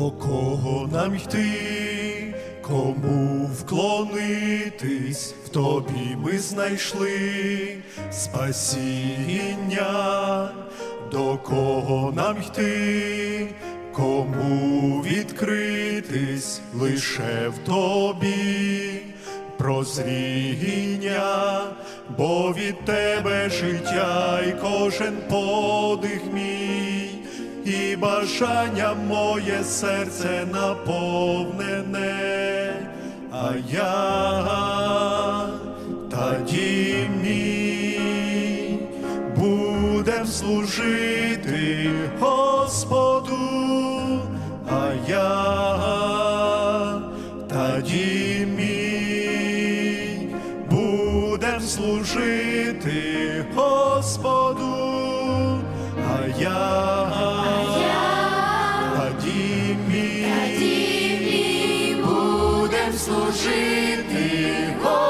До кого нам йти, кому вклонитись, в тобі ми знайшли спасіння, до кого нам йти, кому відкритись лише в тобі прозріння, бо від тебе життя, і кожен подих мій і бажання моє серце наповнене, а я тоді мій будем служити Господу, а я тоді мій будем служити. служити. Господу.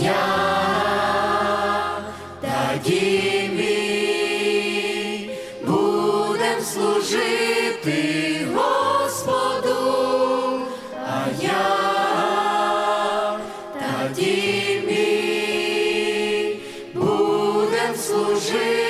Я тоді ми будем служити Господу, а я тоді ми будем служити.